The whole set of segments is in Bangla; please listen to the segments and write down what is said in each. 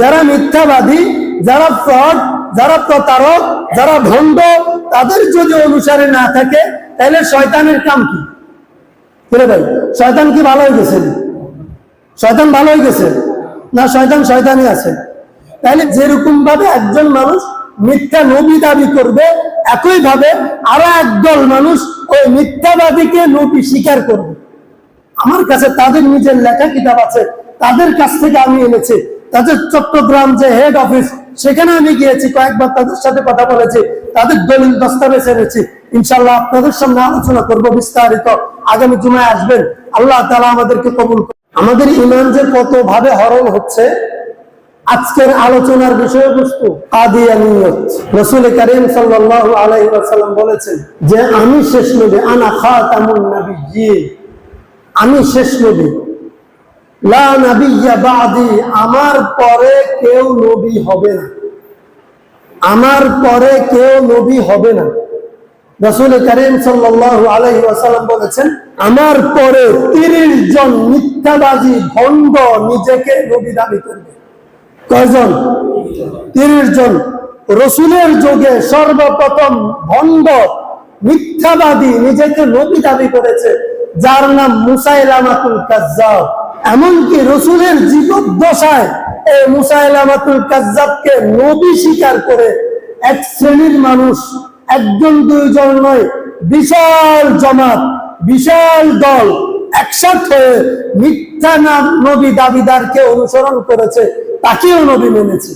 যারা মিথ্যাবাদী, যারা ফ্রড, যারা প্রতারক, যারা ভণ্ড, তাদের যদি অনুসারে না থাকে, তাহলে শয়তানের কাম কি? ভাই, শয়তান কি ভালো হয়ে গেছে? শয়তান ভালো হয়ে গেছে? না, শয়তান শয়তানই আছে। তাহলে যেরকম ভাবে একজন মানুষ মিথ্যা নবী দাবি করবে একই ভাবে আরও একদল মানুষ ওই মিথ্যাবাদীকে নবী স্বীকার করবে। আমার কাছে তাদের নিজের লেখা কিতাব আছে, তাদের কাছ থেকে আমি এনেছি। তাদের চট্টগ্রাম যে হেড অফিস সেখানে আমি গিয়েছি, কয়েকবার তাদের সাথে কথা বলেছি, তাদের দলিল দস্তাবেজ এনেছি। ইনশাল্লাহ আপনাদের সামনে আলোচনা করব বিস্তারিত। আগামী জুমায় আসবেন। আল্লাহ তালা আমাদেরকে কবুল আমাদের ইমান যে কত ভাবে হরণ হচ্ছে, আজকের আলোচনার বিষয়বস্তু রসুল করিম সাল্লাল্লাহু বলেছেন যে, আমি শেষ নবী, আনা খাতামুন আমি শেষ নবী আমার পরে কেউ নবী হবে না। আমার পরে কেউ নবী হবে না। রসুল করিম ওয়াসাল্লাম বলেছেন, আমার পরে 30 জন মিথ্যাবাদী ভণ্ড নিজেকে নবী দাবি করবে। কয়জন? তিরিশ জন। রসুলের যুগে সর্বপ্রথম ভণ্ড মিথ্যাবাদী নিজেকে নবী দাবি করেছে, যার নাম মুসাইলামাতুল কাজ্জাব। এমনকি রসুলের জীবদ্দশায় এই মুসাইলামাতুল কাজ্জাবকে নবী স্বীকার করে এক শ্রেণির মানুষ, একজন দুইজন নয়, বিশাল জমাত, বিশাল দল একসাথে মিথ্যা নাম নবী দাবিদারকে অনুসরণ করেছে, তাকেও নবী মেনেছে।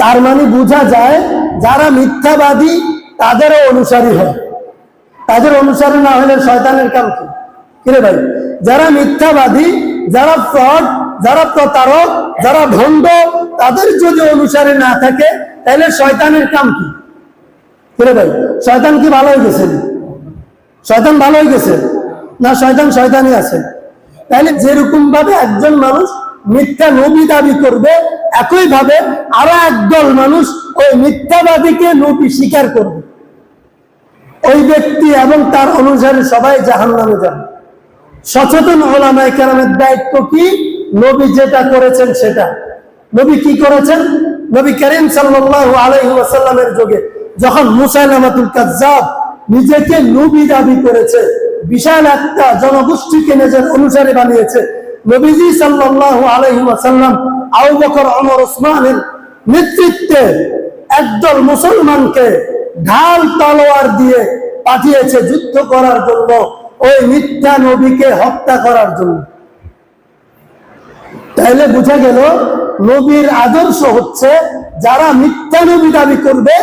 তার মানে বোঝা যায় যারা মিথ্যাবাদী, তাদেরও অনুসারী হয়। তাদের অনুসারী না হলে শয়তানের কাম কি? কিরে ভাই? যারা মিথ্যাবাদী, যারা ফ্রড যারা প্রতারক, যারা ভণ্ড, তাদের যদি অনুসারী না থাকে, তাহলে শয়তানের কাম কি? কিরে ভাই, শয়তান কি ভালো হয়ে গেছে? শয়তান ভালো হয়ে গেছে? না, শয়তান শয়তানই আছে। তাহলে যেরকম ভাবে একজন মানুষ মিথ্যা নবী দাবি করবে একই ভাবে আরও একদল মানুষ ওই মিথ্যাবাদীকে নবী স্বীকার করবে। ওই ব্যক্তি এবং তার অনুসারী সবাই জাহান নামে যাবে। সচেতন ওলামায় কেরামের দায়িত্ব কি? নবী যেটা করেছেন সেটা। নবী কি করেছেন? নবী করিম সাল্লাল্লাহু আলাইহি ওয়াসাল্লামের যুগে যখন মুসাইলামাতুল কাজ্জাব নিজেকে নবী দাবি করেছে, বিশাল একটা জনগোষ্ঠীকে নিজের অনুসারী বানিয়েছে, নবীজি সাল্লাল্লাহু আলাইহি ওয়াসাল্লাম আবু বকর, ওমর, ওসমানের নেতৃত্বে একদল মুসলমানকে ঢাল তলোয়ার দিয়ে পাঠিয়েছে যুদ্ধ করার জন্য। ওই মিথ্যা নবীকে হত্যা করার জন্য। তাইলে বোঝা গেল, নবীর আদর্শ হচ্ছে যারা মিথ্যা নবী দাবি করবে,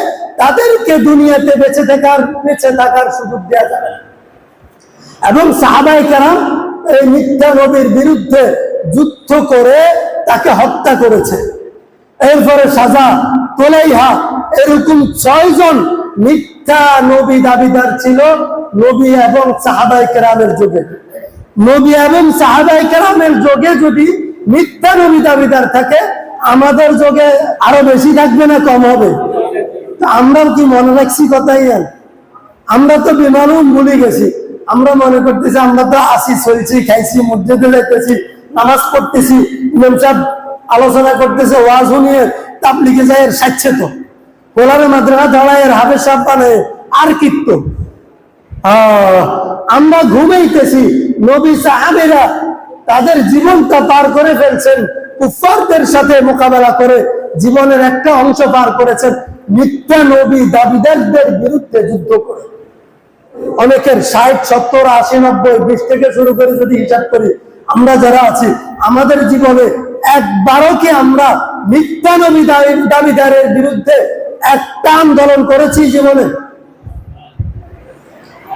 তাদেরকে দুনিয়াতে বেঁচে থাকার বেঁচে থাকার সুযোগ দেওয়া যাবে এবং সাহাবাই কেরাম এই মিথ্যা নবীর বিরুদ্ধে যুদ্ধ করে তাকে হত্যা করেছে। এরপরে সাজা তোলাইহা, এরকম ছয়জন মিথ্যা নবী দাবিদার ছিল, নবী এবং সাহাবাই কেরামের যুগে। নবী এবং সাহাবাই কেরামের যোগে যদি মিথ্যা নবী দাবিদার থাকে, আমাদের যোগে আরও বেশি থাকবে না, কম হবে। তা আমরাও কি মনে রাখছি কথাই আমরা তো বিমানও ভুলে গেছি। আমরা মনে করতেছি, আমরা তো আসি, চলছি, খাইছি, মসজিদে যাইতেছি, নামাজ পড়তেছি। ইমাম সাহেব আলোচনা করতেছে, ওয়াজ শুনিয়ে তাবলিগে যায় সাচ্ছে তো। কোলারে মাদ্রাসা এর হাফেজ সাহেব আর কিত্ত আমরা ঘুমাইতেছি, নবী সাহাবেরা তাদের জীবনটা পার করে ফেলছেন কুফারদের সাথে মোকাবেলা করে জীবনের একটা অংশ পার করেছেন, মিথ্যা নবী দাবিদারদের বিরুদ্ধে যুদ্ধ করে। অনেকের ষাট, সত্তর, আশি, নব্বই, বিশ থেকে শুরু করে যদি হিসাব করি, আমরা যারা আছি, আমাদের জীবনে একবারও কি আমরা মিথ্যা নবী দাবিদারের বিরুদ্ধে একটা আন্দোলন করেছি জীবনে।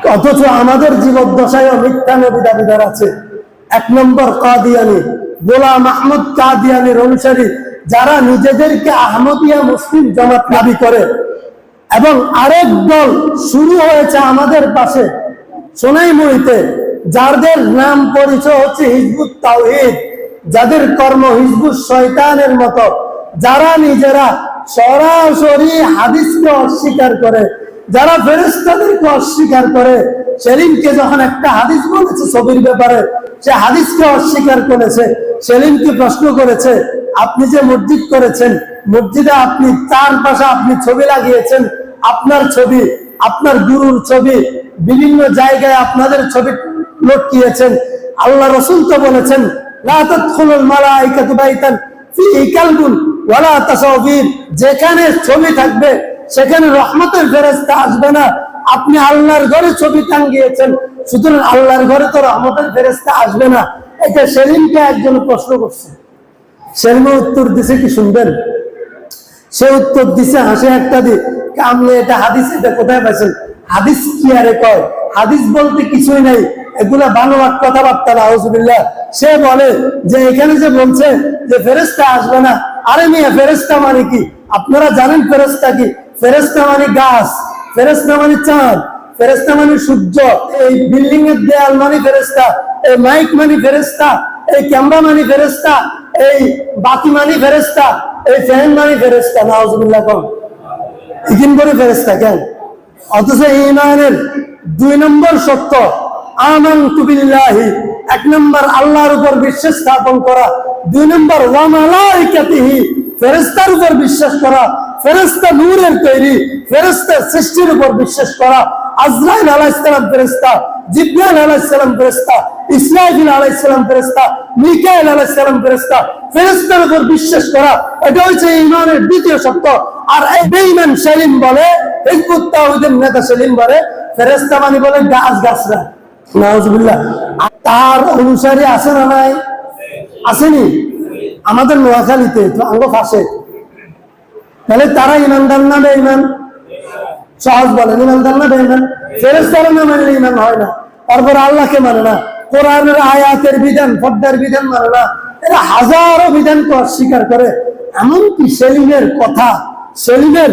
অথচ আমাদের জীবদ্দশায় মিথ্যা নবী দাবিদার আছে। এক নম্বর কাদিয়ানি, গোলাম আহমদ কাদিয়ানির অনুসারী, যারা নিজেদেরকে আহমদিয়া মুসলিম জামাত দাবি করে। এবং আরেক দল শুরু হয়েছে আমাদের পাশে সোনাই সোনাইমুড়িতে, যাদের নাম পরিচয় হচ্ছে হিজবুত তাওহিদ, যাদের কর্ম হিজবুত শয়তানের মতো। যারা নিজেরা সরাসরি হাদিসকে অস্বীকার করে, যারা ফেরেস্তাদেরকে অস্বীকার করে, সেলিমকে যখন একটা হাদিস বলেছে ছবির ব্যাপারে, সে হাদিসকে অস্বীকার করেছে, সেলিমকে প্রশ্ন করেছে, আপনি যে মসজিদ করেছেন, মসজিদে আপনি তার পাশে আপনি ছবি লাগিয়েছেন, আপনার ছবি, আপনার গুরুর ছবি, বিভিন্ন জায়গায় আপনাদের ছবি লটকিয়েছেন, আল্লাহ রসুল তো বলেছেন, লা তাদখুলুল মালাইকাতু বাইতান ফিহি কালবুন। ওয়ালা তাসাউবির যেখানে ছবি থাকবে, সেখানে রহমতের ফেরেশতা আসবে না। আপনি আল্লাহর ঘরে ছবি টাঙ্গিয়েছেন, সুতরাং আল্লাহর ঘরে তো রহমতের ফেরেশতা আসবে না। এটা সেলিমকে একজন প্রশ্ন করছে। সেলিমে উত্তর দিছে কি শুনবেন? সে উত্তর দিছে হাসি একটা দি আপনি এটা হাদিস, এটা কোথায় পাইছেন? হাদিস কি আরে কয়? হাদিস বলতে কিছুই নাই। এগুলা বানোয়াট কথাবার্তা সে বলে যে, এখানে যে বলছে যে ফেরেস্তা আসবে না আরে মিয়া ফেরেস্তা মানে কি? আপনারা জানেন ফেরেস্তা কি? ফেরেস্তা মানে গাছ ফেরেস্তা মানে চাঁদ ফেরেস্তা মানে সূর্য। এই বিল্ডিং এর দেয়াল মানে ফেরেস্তা এই মাইক মানে ফেরেস্তা এই ক্যামেরা মানে ফেরেস্তা এই বাতি মানে ফেরেস্তা এই ফ্যান মানে ফেরেস্তা নাউজুবিল্লাহ কম। ইকিন করে ফেরেস্তা কেন? অথচ ইমানের দুই নম্বর সত্য আমান তুবিল্লাহি এক নম্বর আল্লাহর উপর বিশ্বাস স্থাপন করা দুই নম্বর ওয়ামালাইকাতিহি ফেরেস্তার উপর বিশ্বাস করা ফেরেস্তা নূরের তৈরি ফেরেস্তার সৃষ্টির উপর বিশ্বাস করা, আজরাইল আলাইসালাম ফেরেস্তা জিব্রাইল আলাইসালাম ফেরেস্তা ইসরাইল আলাইসালাম ফেরেস্তা মিকাইল আলাইসালাম ফেরেস্তা ফেরেস্তার উপর বিশ্বাস করা, এটা হচ্ছে ইমানের দ্বিতীয় সত্য আর এই বেঈমান সেলিম বলে, হিজবুত তাওহীদের নেতা সেলিম বলে ফেরেস্তা মানে বলে গাছ গাছরা। নাউজুবিল্লাহ। তার অনুসারী আছে না নাই? আসেনি? আমাদের নোয়াখালীতে তো আঙ্গ ফাঁসে। তাহলে তারা ইমানদার না বেঈমান সহজ বলেন ইমানদার না বেঈমান ফেরেস্তারা না মানলে ইমান হয় না। তারপর আল্লাহকে মানে না, কোরআনের আয়াতের বিধান, পর্দার বিধান মানে না। এরা হাজারো বিধানকে অস্বীকার করে। এমনকি সেলিমের কথা? সেলিমের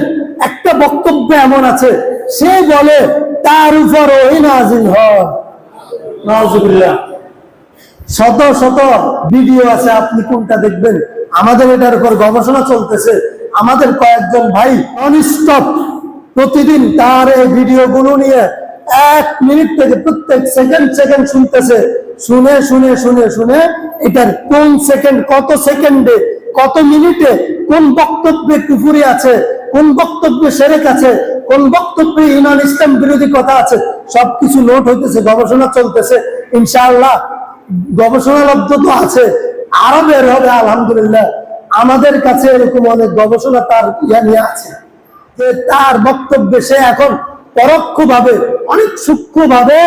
একটা বক্তব্য এমন আছে, সে বলে, তার উপর ওই নাজিল হয়। নাউজুবিল্লাহ। শত শত ভিডিও আছে, আপনি কোনটা দেখবেন? আমাদের এটার উপর গবেষণা চলতেছে। আমাদের কয়েকজন ভাই ননস্টপ প্রতিদিন তার এই ভিডিও গুলো নিয়ে এক মিনিট থেকে প্রত্যেক সেকেন্ড সেকেন্ড শুনতেছে। শুনে শুনে শুনে শুনে এটার কোন সেকেন্ড কত সেকেন্ডে কত মিনিটে কোন বক্তব্যে কুফুরি আছে, কোন বক্তব্যে সেরেক আছে, কোন বক্তব্যে ইমান ইসলাম বিরোধী কথা আছে, সবকিছু নোট হইতেছে, গবেষণা চলতেছে। ইনশাআল্লাহ গবেষণালব্ধ তো আছে, আরও বের হবে, আলহামদুলিল্লাহ। আমাদের কাছে এরকম অনেক গবেষণা তার ইয়া নিয়ে আছে। তার বক্তব্যে সে এখন পরোক্ষ ভাবে অনেক সূক্ষ্ম ভাবে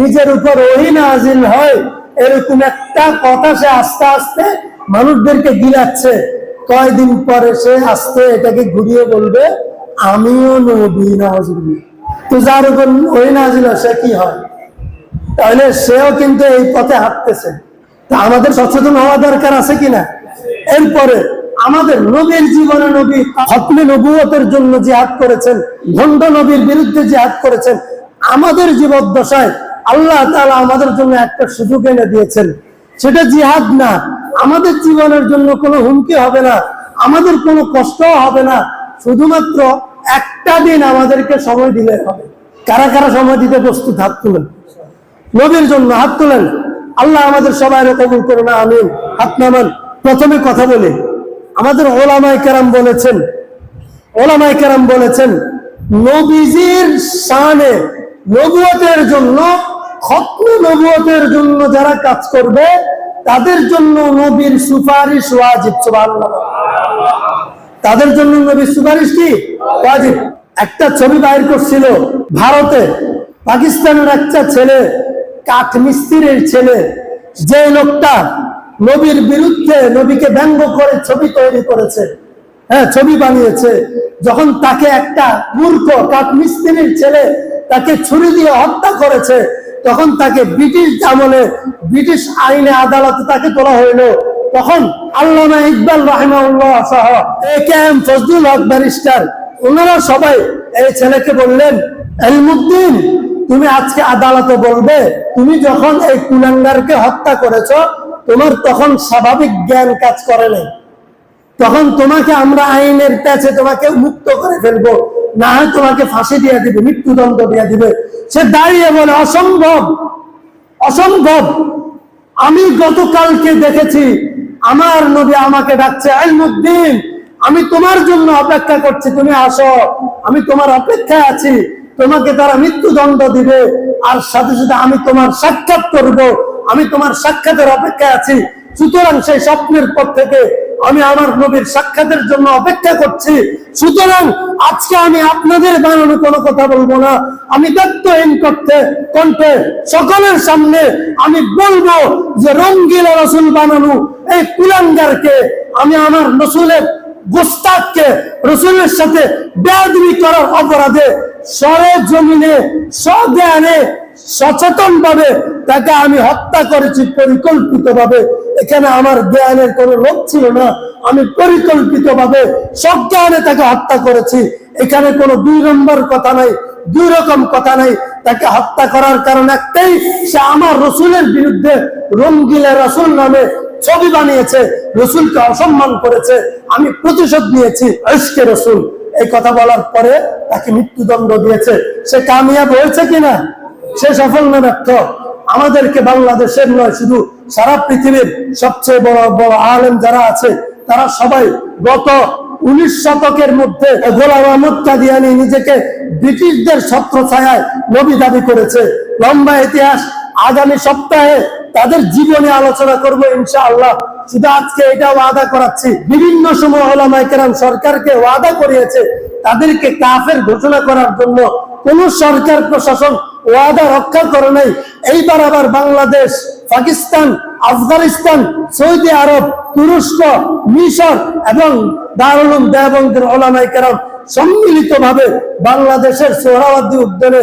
নিজের উপর ওই নাজিল হয়। এরকম একটা কথা সে আস্তে আস্তে মানুষদেরকে গিলাচ্ছে। কয়দিন পরে সে আস্তে এটাকে ঘুরিয়ে বলবে, আমিও নবী নাজিল তো যার উপর ওই সে কি হয়? তাহলে সেও কিন্তু এই পথে হাঁটতেছে। তা আমাদের সচেতন হওয়া দরকার আছে কিনা? এরপরে আমাদের নবীর জীবনে নবী হকমে নবুয়তের জন্য জিহাদ করেছেন, ভণ্ড নবীর বিরুদ্ধে জিহাদ করেছেন। আমাদের জীবদ্দশায় আল্লাহ তাআলা আমাদের জন্য একটা সুযোগ এনে দিয়েছেন। সেটা জিহাদ না। আমাদের জীবনের জন্য কোনো হুমকি হবে না। আমাদের কোনো কষ্ট হবে না। শুধুমাত্র একটা দিন আমাদেরকে সময় দিলে হবে। কারা কারা সময় দিতে প্রস্তুত হাত তুলেন? নবীর জন্য হাত তোলেন। আল্লাহ আমাদের সবাই কবুল করুন না আমিন। হাত নামান। প্রথমে কথা বলি। আমাদের ওলামাই কেরাম বলেছেন ওলামাই কেরাম বলেছেন, নবীজির শানে নবুয়তের জন্য, খত্ম নবুয়তের জন্য যারা কাজ করবে, তাদের জন্য নবীর সুপারিশ ওয়াজিব তাদের জন্য নবীর সুপারিশ কি? ওয়াজিব। একটা ছবি বাইর করছিল ভারতে। পাকিস্তানের একটা ছেলে কাঠ মিস্ত্রির ছেলে, যে লোকটা নবীর বিরুদ্ধে নবীকে ব্যঙ্গ করে ছবি তৈরি করেছে হ্যাঁ ছবি বানিয়েছে, যখন তাকে একটা মূর্খ কাঠ মিস্ত্রির ছেলে তাকে ছুরি দিয়ে হত্যা করেছে, তখন তাকে ব্রিটিশ আমলে, ব্রিটিশ আইনে আদালতে তাকে তোলা হইল। তখন আল্লামা ইকবাল রাহিমাউল্লাহ সহ A K M Fazlul Huq barrister, ওনারা সবাই এই ছেলেকে বললেন, এলমুদ্দিন তুমি আজকে আদালতে বলবে, তুমি যখন এই কুলাঙ্গারকে হত্যা করেছ, তোমার তখন স্বাভাবিক জ্ঞান কাজ করে নাই। তখন তোমাকে আমরা আইনের কাছে তোমাকে মুক্ত করে ফেলব, না হয় তোমাকে ফাঁসি দিয়ে দিবে, মৃত্যুদণ্ড দিয়ে দিবে। সে দাঁড়িয়ে বলে, অসম্ভব অসম্ভব। আমি গতকালকে দেখেছি, আমার নবী আমাকে ডাকছে আলমুদ্দিন আমি তোমার জন্য অপেক্ষা করছি, তুমি আসো, আমি তোমার অপেক্ষায় আছি। তোমাকে তারা মৃত্যুদণ্ড দিবে। আর সাথে সাথে আমি তোমার সাক্ষাৎ করব। আমি তোমার সাক্ষাতের অপেক্ষায় আছি। সুতরাং সেই স্বপ্নের পর থেকে আমি আমার নবীর সাক্ষাতের জন্য অপেক্ষা করছি। সুতরাং আজকে আমি আপনাদের বানানো কোনো কথা বলব না। আমি ব্যক্তহীন করতে, কণ্ঠে সকলের সামনে আমি বলব যে রঙ্গিলা রসুল বানানো এই কুলাঙ্গারকে আমি আমার রসুলের গোস্তাককে রসুলের সাথে বেয়াদবি করার অপরাধে সরে জমিনে, স্বজ্ঞানে সচেতন ভাবে তাকে আমি হত্যা করেছি পরিকল্পিত ভাবে এখানে আমার জ্ঞানের কোনো লোক ছিল না, আমি পরিকল্পিত ভাবে সজ্ঞানে তাকে হত্যা করেছি। এখানে কোনো দুই নম্বর কথা নাই, দুই রকম কথা নাই। তাকে হত্যা করার কারণ একটাই, সে আমার রসুলের বিরুদ্ধে রঙ্গিলা রসুল নামে ছবি বানিয়েছে, রসুলকে অসম্মান করেছে, আমি প্রতিশোধ নিয়েছি ঐশকে রসুল। এই কথা বলার পরে তাকে মৃত্যুদণ্ড দিয়েছে। সে কামিয়াব হয়েছে কিনা? সে সফল না ব্যর্থ আমাদেরকে বাংলাদেশের নয়, শুধু সারা পৃথিবীর সবচেয়ে বড় বড় আলেম যারা আছে, তারা সবাই গত উনিশ শতকের মধ্যে গোলাম নিজেকে ব্রিটিশদের ছত্র ছায়ায় নবী দাবি করেছে। লম্বা ইতিহাস, আগামী সপ্তাহে তাদের জীবনে আলোচনা করব ইনশাআল্লাহ। শুধু আজকে এটা ওয়াদা করাচ্ছি। বিভিন্ন সময় ওলামাই কেরাম সরকারকে ওয়াদা করিয়েছে তাদেরকে কাফের ঘোষণা করার জন্য। কোন সরকার প্রশাসন ওয়াদা রক্ষা করে নাই। এইবার আবার বাংলাদেশ, পাকিস্তান, আফগানিস্তান, সৌদি আরব, তুরস্ক, মিশর এবং দারুলুম দেবঙ্গের ওলামাই কেরাম সম্মিলিত ভাবে বাংলাদেশের সোহরাওয়ার্দী উদ্যানে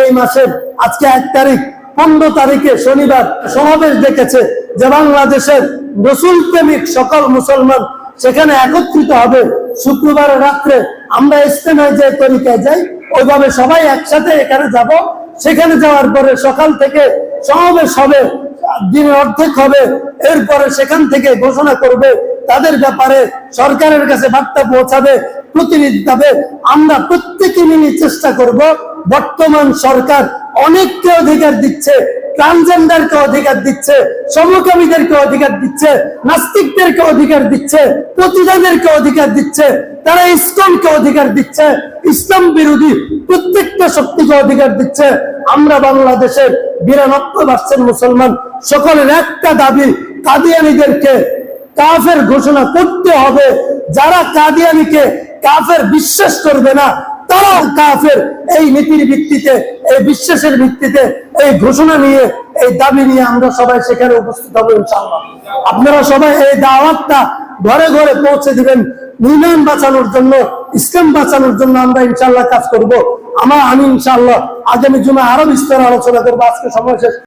এই মাসের আজকে এক তারিখ পনেরো তারিখে শনিবার সমাবেশ ডেকেছে যে বাংলাদেশের রসুল প্রেমিক সকল মুসলমান সেখানে একত্রিত হবে। শুক্রবার রাত্রে আমরা ইস্তেমায় যে তরিকায় যাই, ওইভাবে সবাই একসাথে এখানে যাব। সেখানে যাওয়ার পরে সকাল থেকে সমাবেশ হবে, দিনের অর্ধেক হবে। এরপরে সেখান থেকে ঘোষণা করবে, তাদের ব্যাপারে সরকারের কাছে বার্তা পৌঁছাবে, প্রতিনিধি আমরা প্রত্যেকে মিলে চেষ্টা করব বর্তমান সরকার অনেককে অধিকার দিচ্ছে ট্রান্সজেন্ডারকে অধিকার দিচ্ছে, সমকামীদেরকে অধিকার দিচ্ছে, নাস্তিকদেরকে অধিকার দিচ্ছে প্রতিজাদেরকে অধিকার দিচ্ছে, তারা ইসলামকে অধিকার দিচ্ছে, ইসলাম বিরোধী প্রত্যেকটা শক্তিকে অধিকার দিচ্ছে। আমরা বাংলাদেশের বিরানব্বই পার্সেন্ট মুসলমান, সকলের একটা দাবি, কাদিয়ানিদেরকে কাফের ঘোষণা করতে হবে। যারা কাদিয়ানিকে কাফের বিশ্বাস করবে না তারা কাফের এই নীতির ভিত্তিতে, এই বিশ্বাসের ভিত্তিতে এই ঘোষণা নিয়ে, এই দাবি নিয়ে আমরা সবাই সেখানে উপস্থিত হব আপনারা সবাই এই দাওয়াতটা ঘরে ঘরে পৌঁছে দিবেন। নিলাম বাঁচানোর জন্য, ইসলাম বাঁচানোর জন্য আমরা ইনশাল্লাহ কাজ করব। আমার আমি ইনশাআল্লাহ, আগামী জুমে আরও বিস্তার আলোচনা করব। আজকে সময় শেষ।